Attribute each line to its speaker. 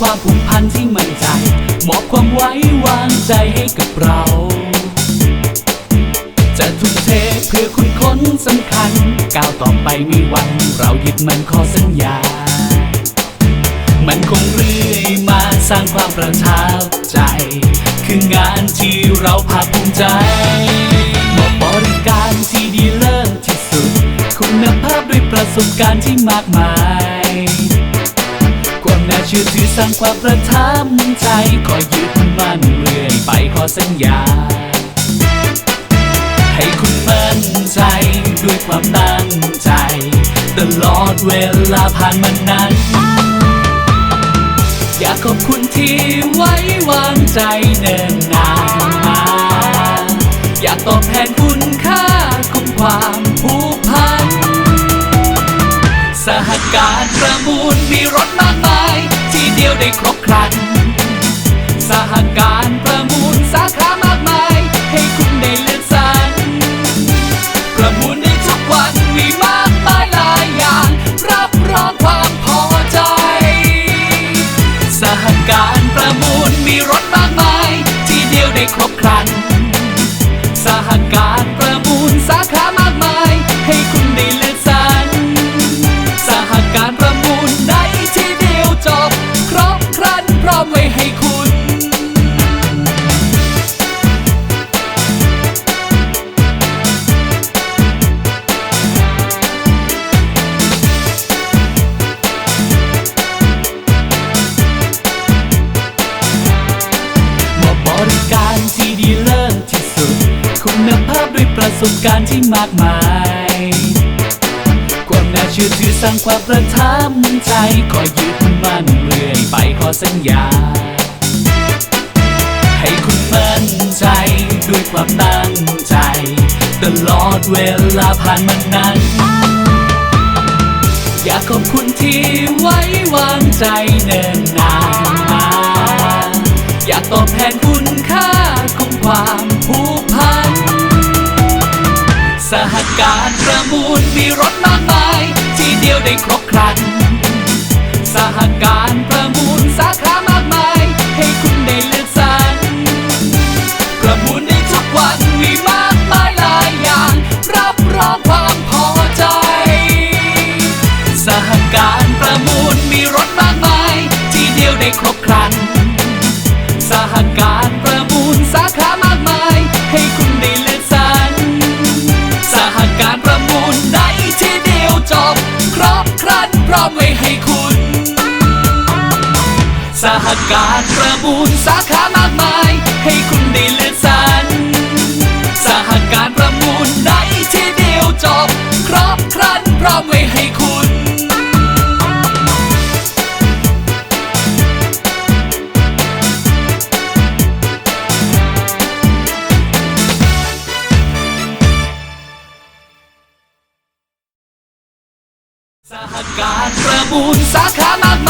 Speaker 1: ความผูกพันที่มั่นใจมอบความไว้วางใจให้กับเรา จะทุ่มเทเพื่อคุณคนสำคัญ ก้าวต่อไปมีวัน เรายึดมันข้อสัญญา มันคงเรื่อยมาสร้างความประทับใจ คืองานที่เราภาคภูมิใจมอบบริการที่ดีเลิศที่สุด คุณภาพด้วยประสบการณ์ที่มากมาย น่าเชื่อถือสร้างความประทับใจขอยึดมั่นเรื่อยไปขอสัญญา ให้คุณมั่นใจด้วยความตั้งใจ ตลอดเวลาผ่านมานานอยากขอบคุณที่ไว้วางใจเนิ่นนานมา อยากตอบแทนคุณค่าของความ การประมูลมีรถมากมาย ที่เดียวได้ครบครัน สหการประมูลสาขามากมาย ให้คุณได้เลือกสรรประมูลในทุกวันมีมากมายหลายอย่าง รับรองความพอใจ สหการประมูลมีรถมากมาย ที่เดียวได้ครบครัน สหการประมูลสาขา สบการณ์ที่มากมาย ความน่าเชื่อถือสร้างความประทับใจขอยึดมั่นเรื่อยไปขอสัญญา ให้คุณมั่นใจด้วยความตั้งใจ ตลอดเวลาผ่านมานานอยากขอบคุณที่ไว้วางใจเนิ่นนานมา อยากตอบแทนคุณค่าของความ การประมูลมีรถมากมาย ที่เดียวได้ครบครัน สหการประมูลสาขามากมาย ให้คุณได้เลือกสรรประมูลในทุกวันมีมากมายหลายอย่าง รับรองความพอใจ สหการประมูลมีรถมากมาย ที่เดียวได้ครบครัน สหการ สหการประมูลสาขามากมาย ให้คุณได้เลือกสรรสหการประมูลในที่เดียวจบ ครบครันพร้อมไว้ให้คุณ สหการประมูลสาขามากมาย